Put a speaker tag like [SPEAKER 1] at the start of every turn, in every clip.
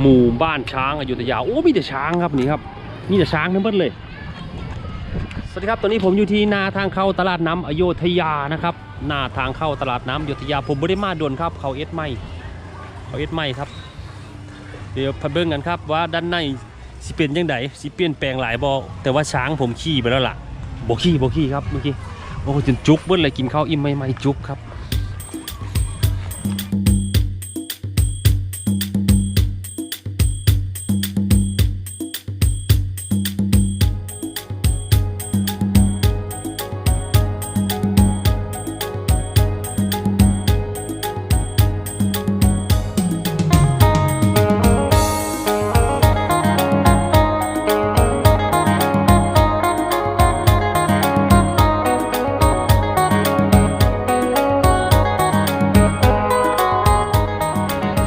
[SPEAKER 1] หมู่บ้านช้างอยุธยาโอ้มีแต่ช้างครับนี่ครับมีแต่ช้างทั้งหมดเลยสวัสดีครับตอนนี้ผมอยู่ที่หนาทางเข้าตลาดน้ำอโยธยานะครับหน้าทางเข้าตลาดน้ำอโยธยาผมไม่ได้มาด่วนครับเขาเอสไม่เขาเอสไม่ครับ เดี๋ยวพัเบิ้งกันครับว่าด้านในสิเป็นยังไงสิเปลี่ยนแปลงหลายบอแต่ว่าช้างผมขี่ไปแล้วล่ะบอขี่บอขี่ครับเมื่อกี้โอ้จนจุกเบิ้ลเลยกินข้าวอิ่มไม่ไม่จุกครับ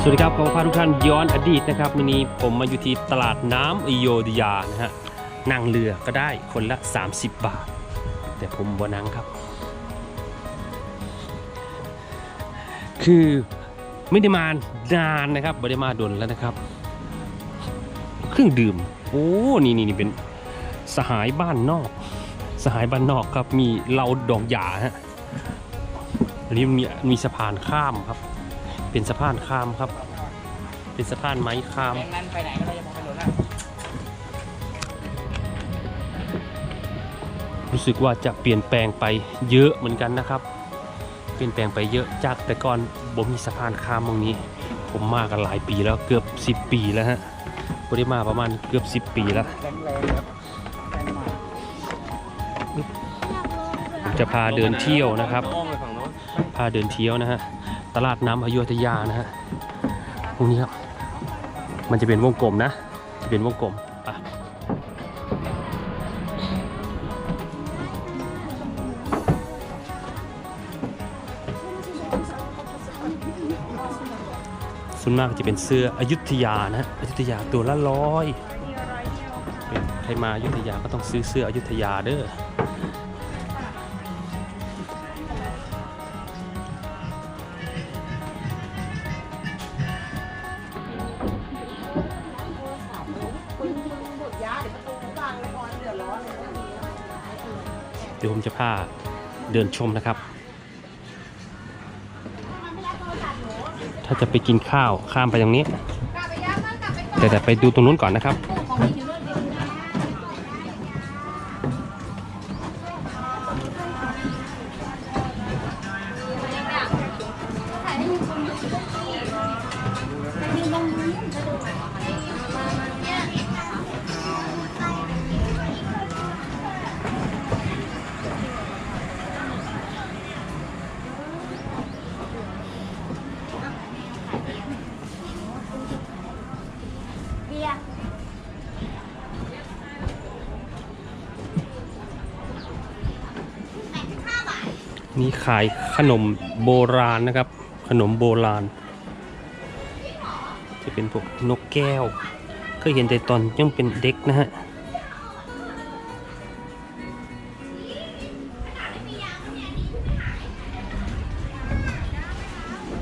[SPEAKER 1] วัสดีครับขอพาทุกท่านย้อนอดีตนะครับวันนี้ผมมาอยู่ที่ตลาดน้ำอโยธยานะฮะนั่งเรือก็ได้คนละ 30 บาท แต่ผมบ่นั่งครับ คือไม่ได้มานานนะครับไม่ได้มาดนแล้วนะครับ เครื่องดื่ม โอ้นี่นี่นี่เป็นสหายบ้านนอก สหายบ้านนอกครับมีเหล้าดอกหยาฮะอันนี้มีมีสะพานข้ามครับ เป็นสะพานข้ามครับ เป็นสะพานไม้ข้าม
[SPEAKER 2] แบงค์นั้นไปไหนก็ได้จะมองไปหล่นละ
[SPEAKER 1] รู้สึกว่าจะเปลี่ยนแปลงไปเยอะเหมือนกันนะครับ เปลี่ยนแปลงไปเยอะจากแต่ก่อนบ่มีสะพานข้ามตรงนี้ ผมมากันหลายปีแล้วเกือบ 10 ปีแล้วฮะบ่ได้มาประมาณเกือบ 10 ปีแล้ว
[SPEAKER 2] แบงค์แรงครับแบงค์มา
[SPEAKER 1] ผมจะพาเดินเที่ยวนะครับ
[SPEAKER 2] อ้อมไปฝั่งโน้น
[SPEAKER 1] พาเดินเที่ยวนะฮะ ตลาดน้ำอโยธยานะฮะตรงนี้ครับ มันจะเป็นวงกลมนะ จะเป็นวงกลมอะส่วนมากจะเป็นเสื้ออยุธยานะฮะอยุธยาตัวละร้อย เป็นใครมาอยุธยาก็ต้องซื้อเสื้ออยุธยาเด้อ เดี๋ยวผมจะพาเดินชมนะครับ ถ้าจะไปกินข้าวข้ามไปตรงนี้ แต่แต่ไปดูตรงนู้นก่อนนะครับ
[SPEAKER 3] เนี่
[SPEAKER 1] ขายขนมโบราณนะครับ ขนมโบราณ จะเป็นพวกนกแก้ว เคยเห็นแต่ตอนยังเป็นเด็กนะฮะ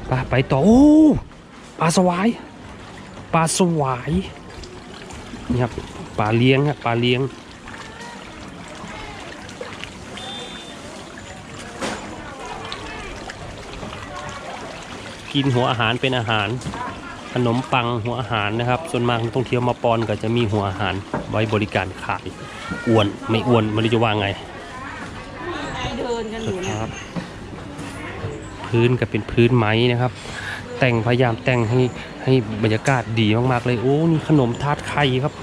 [SPEAKER 1] ไปไปต่อโอ้ปลาสวายปลาสวายนี่ครับปลาเลี้ยงครับปลาเลี้ยง กินหัวอาหารเป็นอาหาร ขนมปังหัวอาหารนะครับ ส่วนมากนักท่องเที่ยวมาปอนก็จะมีหัวอาหารไว้บริการขายอ้วนไม่อ้วนไม่รู้จะว่าไง
[SPEAKER 3] เดินกันอยู่เนี่ย
[SPEAKER 1] ครับ พื้นก็เป็นพื้นไม้นะครับ แต่งพยายามแต่งให้ให้บรรยากาศดีมากๆเลยโอ้นี่ขนมทาดไข่ครับ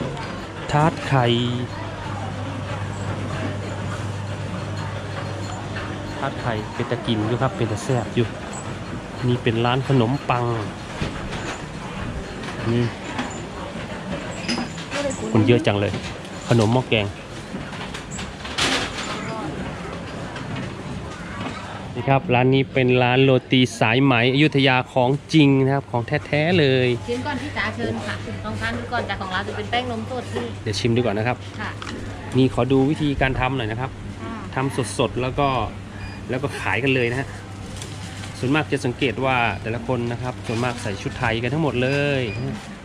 [SPEAKER 1] ทาดไข่ทาดไข่เป็นตะกินอยู่ครับเป็นตะแซ่บอยู่ นี่เป็นร้านขนมปังนี่คนเยอะจังเลย ขนมหม้อแกง นี่ครับ ร้านนี้เป็นร้านโรตีสายไหมอยุธยาของจริงนะครับ ของแท้ๆเลย
[SPEAKER 3] ชิมก่อนพี่จ๋าเชิญค่ะลองทานดูก่อนจากของเราจะเป็นแป้งนมสดที่
[SPEAKER 1] เดี๋ยวชิมดูก่อนนะครับ
[SPEAKER 3] ค่ะ
[SPEAKER 1] นี่ขอดูวิธีการทำหน่อยนะครับ
[SPEAKER 3] ค่ะ
[SPEAKER 1] ทำสดๆแล้วก็แล้วก็ขายกันเลยนะฮะ ส่วนมากจะสังเกตว่าแต่ละคนนะครับส่วนมากใส่ชุดไทยกันทั้งหมดเลย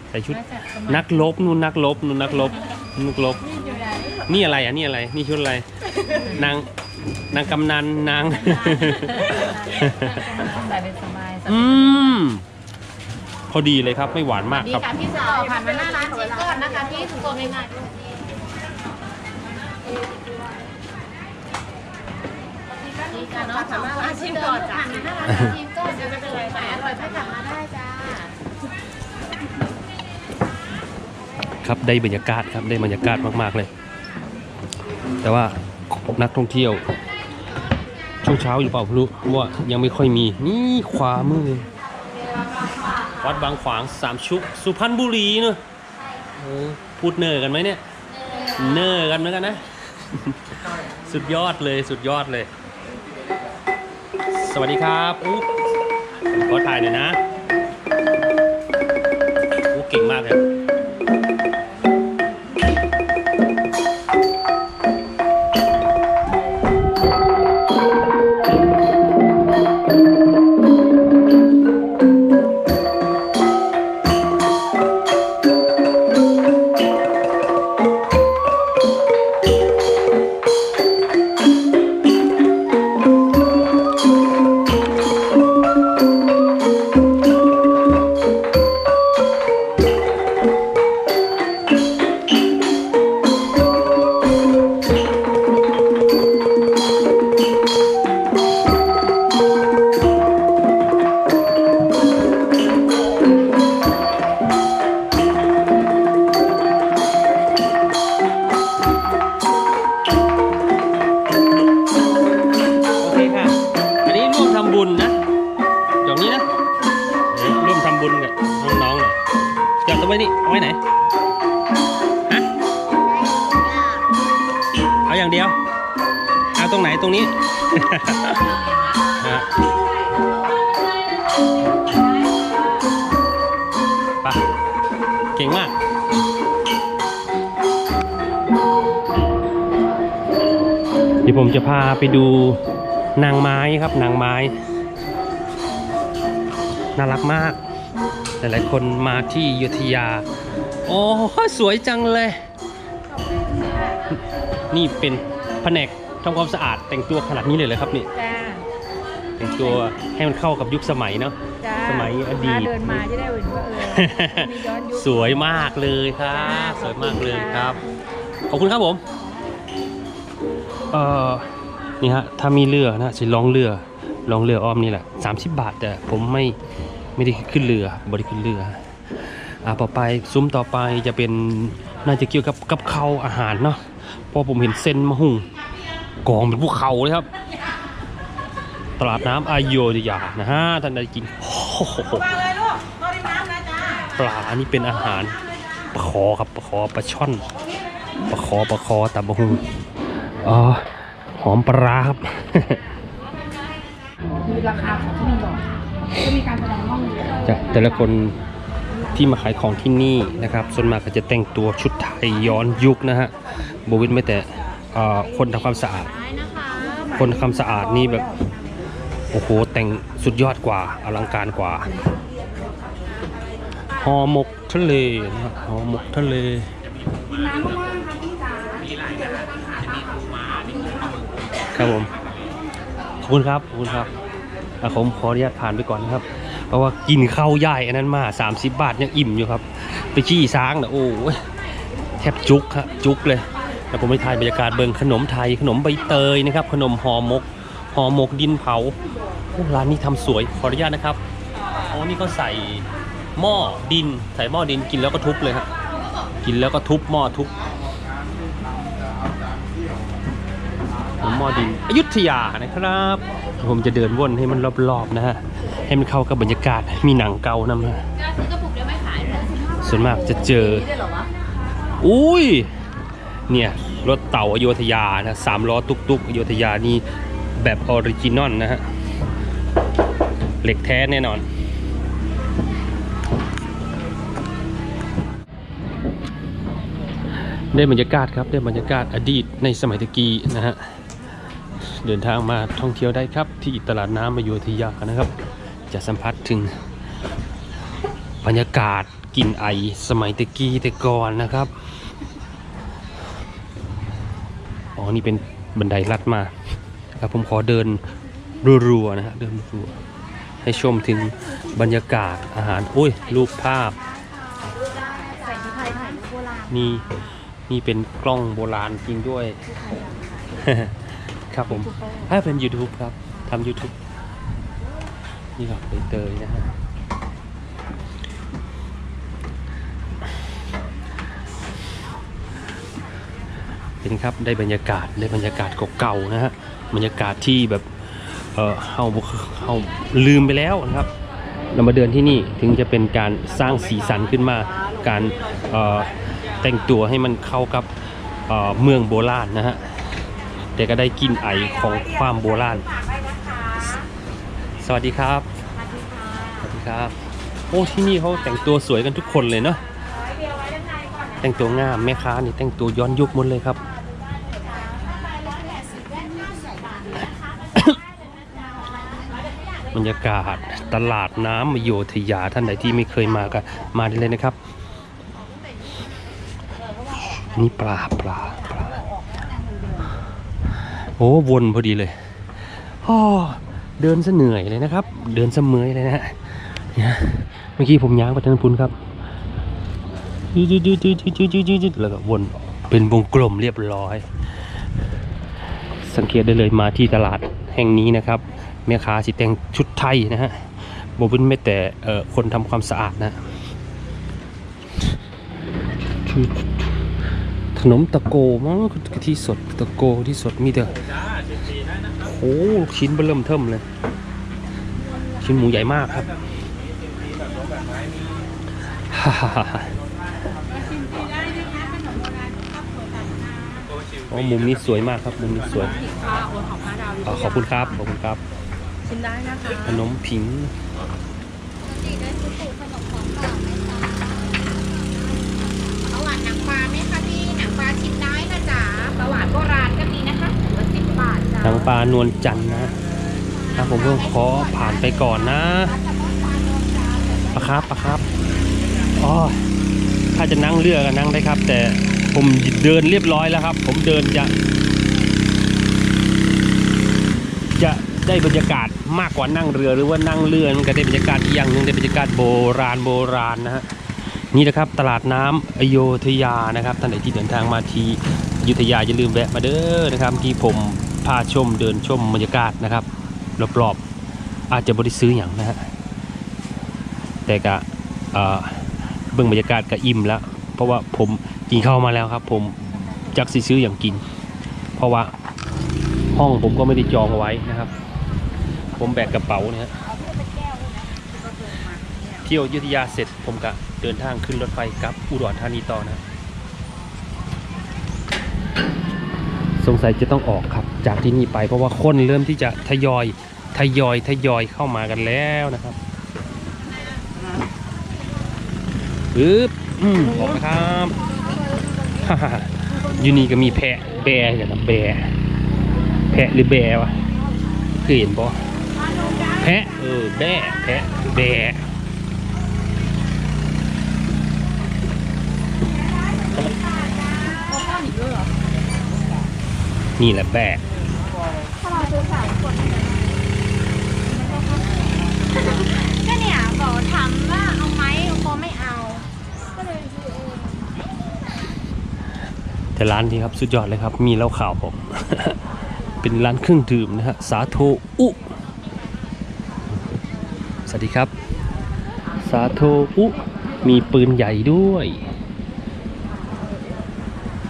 [SPEAKER 1] ใส่ชุด
[SPEAKER 3] มาจากสมัย
[SPEAKER 1] นักลบนู่นนักลบนู่นนักลบนักลบ นี่อะไรอะนี่อะไรนี่ชุดอะไรนางนางกำนันนาง
[SPEAKER 3] ใส่เป็นสบาย
[SPEAKER 1] อืมพอดีเลยครับไม่หวานมาก
[SPEAKER 3] ดี
[SPEAKER 1] ครับ
[SPEAKER 3] ค่ะพี่สาวผ่านมาหน้าร้านชิมก่อนนะคะพี่สุกตัวง่ายๆ ดีค่ะเนาะผ่ามาร้าชิมก่อนจ้ะชิมก่อนเดี๋ยวไม่เป็นไรค่อร่อยถ้ากลับมาได้จ้า
[SPEAKER 1] ครับได้บรรยากาศครับได้บรรยากาศมากๆเลย แต่ว่านักท่องเที่ยว ช่วงเช้าอยู่เปล่าไม่รู้ว่ายังไม่ค่อยมีนี่ขวามือวัดบางขวางสามชุกสุพรรณบุรีเนอะพูดเนอร์กันไหมเนี่ย เนอร์กันเหมือนกันนะ สุดยอดเลยสุดยอดเลย วัสดีครับอุ๊ขอถ่ายหน่อยนะอู้เก่งมากครับ ตรงไหนตรงนี้ฮะไปเก่งมากเดี๋ยวผมจะพาไปดูนางไม้ครับนางไม้ น่ารักมาก หลายๆคนมาที่อยุธยา โอ้สวยจังเลย นี่เป็นแผนก ทำความสะอาดแต่งตัวขนาดนี้เลยเลยครับนี่
[SPEAKER 3] จ้า
[SPEAKER 1] แต่งตัวให้มันเข้ากับยุคสมัยเนาะ
[SPEAKER 3] จ้า
[SPEAKER 1] สมัยอดีต
[SPEAKER 3] ถ้าเดินมาจะได้เห็นว่าเออมีย้อนยุค
[SPEAKER 1] สวยมากเลยครับ
[SPEAKER 3] จ้า
[SPEAKER 1] สวยมากเลย
[SPEAKER 3] ขอบคุณ
[SPEAKER 1] ค
[SPEAKER 3] ค่ะ
[SPEAKER 1] รับ ขอบคุณครับผม เอ่อ นี่ฮะ ถ้ามีเรือนะจะลองเรือ ลองเรืออ้อมนี่แหละ 30 บาทแต่ผมไม่ไม่ได้ขึ้นเรือบริขึ้นเรือ อ่าต่อไปซุ้มต่อไปจะเป็นน่าจะเกี่ยวกับกับข้าวอาหารเนาะเพราะผมเห็นเส้นมะฮุ่ง กองเป็นภูเขาเลยครับ ตลาดน้ำอโยธยานะฮะท่านใดกินโอ้โหปลาอันนี้เป็นอาหารปลาคอครับปลาคอปลาช่อนปลาคอปลาคอตับบะฮุงอ๋อหอมปลาครับ
[SPEAKER 4] คือราคาของที่นี่ก่อนจะมีการแสดงห้องเรีย
[SPEAKER 1] จากแต่ละคนที่มาขายของที่นี่นะครับ ส่วนมากก็จะแต่งตัวชุดไทยย้อนยุคนะฮะโบวินไม่แต่ คนทำความสะอาด
[SPEAKER 3] ค
[SPEAKER 1] นทำความสะอาดนี่แบบโอ้โหแต่งสุดยอดกว่าอลังการกว่าห่อหมกทะเลนะครับห่อหมกทะเล
[SPEAKER 4] ค
[SPEAKER 1] รับผมขอบคุณครับขอบคุณครับอะผมขออนุญาตผ่านไปก่อนนะครับ เพราะว่ากินข้าวย่ายอันนั้นมา 30 บาทยังอิ่มอยู่ครับ ไปขี้ช้างนะโอ้แทบจุกฮะจุกเลย แล้วผมไปถ่ายบรรยากาศเบิงขนมไทยขนมใบเตยนะครับ ขนมห่อหมกห่อหมกดินเผาร้านนี้ทำสวยขออนุญาตนะครับอ๋อนี่ก็ใส่หม้อดินใส่หม้อดินกินแล้วก็ทุบเลยครับกินแล้วก็ทุบหม้อทุบผมหมอดินอยุธยานะครับ ผมจะเดินวนให้มันรอบๆนะฮะให้มันเข้ากับบรรยากาศมีหนังเก่านำฮะ
[SPEAKER 3] จะซื้อกระปุกเดียวไม่ขา
[SPEAKER 1] ส่วนมากจะเจอ
[SPEAKER 3] อุ้
[SPEAKER 1] ย เนี่ยรถเต่าอโยธยานะสามล้อตุกตุกๆอโยธยานี่แบบออริจินอลนะฮะเหล็กแท้แน่นอน ได้บรรยากาศครับได้บรรยากาศอดีตในสมัยตะกี้นะฮะเดินทางมาท่องเที่ยวได้ครับ ที่ตลาดน้ำอโยธยานะครับ จะสัมผัสถึงบรรยากาศกลิ่นไอสมัยตะกี้แต่ก่อนนะครับ อ๋อ นี่เป็นบันไดลัดมาครับผมขอเดินรัวๆนะฮะเดินรัวๆให้ชมถึงบรรยากาศอาหารอุ้ยรูปภาพ นี่นี่เป็นกล้องโบราณจริงด้วย ครับผมถ้าเป็น YouTube ครับทำ YouTube นี่ครับใบเตยนะฮะ เป็นครับได้บรรยากาศได้บรรยากาศเก่าๆนะฮะบรรยากาศที่แบบเออเฮาเฮาลืมไปแล้วนะครับเรามาเดินที่นี่ถึงจะเป็นการสร้างสีสันขึ้นมาการเอ่อแต่งตัวให้มันเข้ากับเอ่อเมืองโบราณนะฮะแต่ก็ได้กลินไอของความโบราณ สวัสดีครับ สวัสดีครับ โอ้ที่นี่เขาแต่งตัวสวยกันทุกคนเลยเนาะแต่งตัวงามแม่ค้านี่แต่งตัวย้อนยุคหมดเลยครับ บรรยากาศตลาดน้ำอโยธยาท่านไหนที่ไม่เคยมาก็มาได้เลยนะครับ นี่ปลาปลาปลาโอ้วนพอดีเลยอ้อเดินซะเหนื่อยเลยนะครับ เดินซะเมื่อยเลยนะเนี่ยเมื่อกี้ผมย้างไปทางพุนครับจืดจืดจืดจืดจืดยืดแล้วก็วนเป็นวงกลมเรียบร้อย สังเกตได้เลยมาที่ตลาดแห่งนี้นะครับ แม่ค้าสิแต่งชุดไทยนะฮะบเป็นไม่แต่เอ่อคนทำความสะอาดนะคือขนมตะโกมั้งกะทิสดตะโกที่สดมีแต่โอ้ลูกชิ้นเบอเริ่มเทิมเลย ชิ้นหมูใหญ่มากครับฮ่าฮ่าฮ่าฮ่าโอ้มุมนี้สวยมากครับ มุมนี้สวย
[SPEAKER 4] ค่ะโอนของห้าดาว
[SPEAKER 1] อ่าขอบคุณครับ ขอบคุณครับ
[SPEAKER 4] ชิมได้นะคะ
[SPEAKER 1] ขนมผิง
[SPEAKER 3] ประวัติหนังปลาไหมคะพี่หนังปลาชิมได้นะจ๊ะประวัติโบราณก็มีนะคะถือว่าสิบบาทจ้ะ
[SPEAKER 1] หนังปลานวลจันทร์นะถ้าผมก็ขอผ่านไปก่อนนะปะครับปะครับอ๋อถ้าจะนั่งเรือก็นั่งได้ครับ แต่ผมเดินเรียบร้อยแล้วครับ ผมเดินจะ จะ ได้บรรยากาศมากกว่านั่งเรือหรือว่านั่งเรือมันก็ได้บรรยากาศอีกอย่างหนึ่งได้บรรยากาศโบราณโบราณนะฮะนี่นะครับตลาดน้ำอโยธยานะครับท่านไหนที่เดินทางมาที่อยุธยาอย่าลืมแวะมาเด้อนะครับที่ผมพาชมเดินชมบรรยากาศนะครับรอบๆอาจจะบริซื้ออย่างนะฮะแต่ก็เอ่อเบิ่งบรรยากาศก็อิ่มแล้ว เพราะว่าผมกินข้าวมาแล้วครับ ผมจักซื้ออย่างกิน เพราะว่าห้องผมก็ไม่ได้จองเอาไว้นะครับ ผมแบกกระเป๋าเนี่ยฮะเที่ยวยุธยาเสร็จผมก็เดินทางขึ้นรถไฟกลับอุดรธานีต่อนะ สงสัยจะต้องออกครับ จากที่นี่ไปเพราะว่าคนเริ่มที่จะทยอยทยอยทยอยเข้ามากันแล้วนะครับปึ๊บอืมออกนะครับฮ่าฮ่ายูนี่ก็มีแพะแบร์อย่างนะแบร์แพะหรือแบะวะเคยเห็นปะ พะเออแบะแพะแบะนี่แหละแบะ
[SPEAKER 3] ก็เนี่ยบอกถามว่าเอาไหมโคไม่เอา ก็เลยซื้อเอง
[SPEAKER 1] แต่ร้านนี้ครับสุดยอดเลยครับ มีเหล้าขาวผม เป็นร้านเครื่องดื่มนะฮะ สาโทอุ วัสดีครับ สาโทอุมีปืนใหญ่ด้วย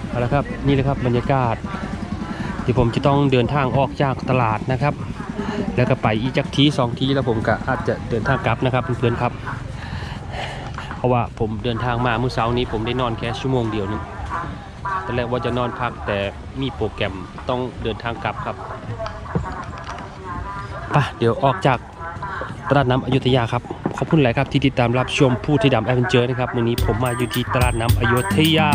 [SPEAKER 1] เอาละครับนี่เลยครับบรรยากาศที่ผมจะต้องเดินทางออกจากตลาดนะครับ แล้วก็ไปอีจักทีสองทีแล้วผมก็อาจจะเดินทางกลับนะครับเพื่อนๆครับ เพราะว่าผมเดินทางมาเมื่อเช้านี้ ผมได้นอนแค่ชั่วโมงเดียวนึงตอนแรกว่าจะนอนพักแต่มีโปรแกรมต้องเดินทางกลับครับไปะเดี๋ยวออกจาก ตลาดน้ำอยุธยาครับ ขอบคุณหลายครับที่ติดตามรับชมผู้ที่ดำแอดเวนเจอร์นะครับวันนี้ผมมาอยู่ที่ตลาดน้ำอยุธยา